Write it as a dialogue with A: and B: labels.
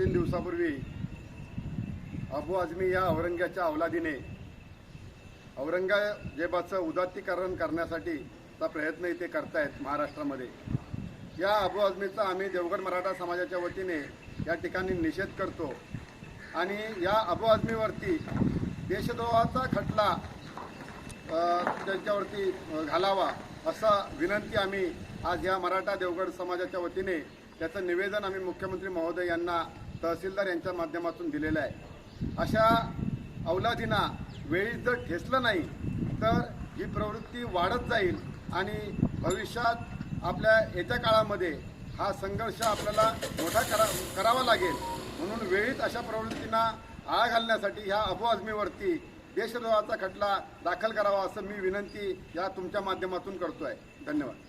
A: तीन दिवसापूर्वी अबू आझमी या औरंग्याच्या अवलादीने औरंगजेबाचं उदात्तीकरण करण्यासाठी चा प्रयत्न इथे करतायत महाराष्ट्रामध्ये. या अबू आझमीचा आम्ही देवगड मराठा समाजाच्या वतीने या ठिकाणी निषेध करतो आणि या अबू आझमीवरती देशद्रोहाचा खटला त्यांच्यावरती घालावा असा विनंती आम्ही आज या मराठा देवगड समाजाच्या वतीने त्याचं निवेदन आम्ही मुख्यमंत्री महोदय यांना तहसीलदार यांच्या माध्यमातून दिलेलं आहे. अशा अवलादींना वेळीच जर ठेचलं नाही तर ही प्रवृत्ती वाढत जाईल आणि भविष्यात आपल्या येत्या काळामध्ये हा संघर्ष आपल्याला मोठा करा करावा लागेल. म्हणून वेळीच अशा प्रवृत्तींना आळा घालण्यासाठी ह्या अबू आझमीवरती देशद्रोहाचा खटला दाखल करावा असं मी विनंती या तुमच्या माध्यमातून करतो आहे धन्यवाद.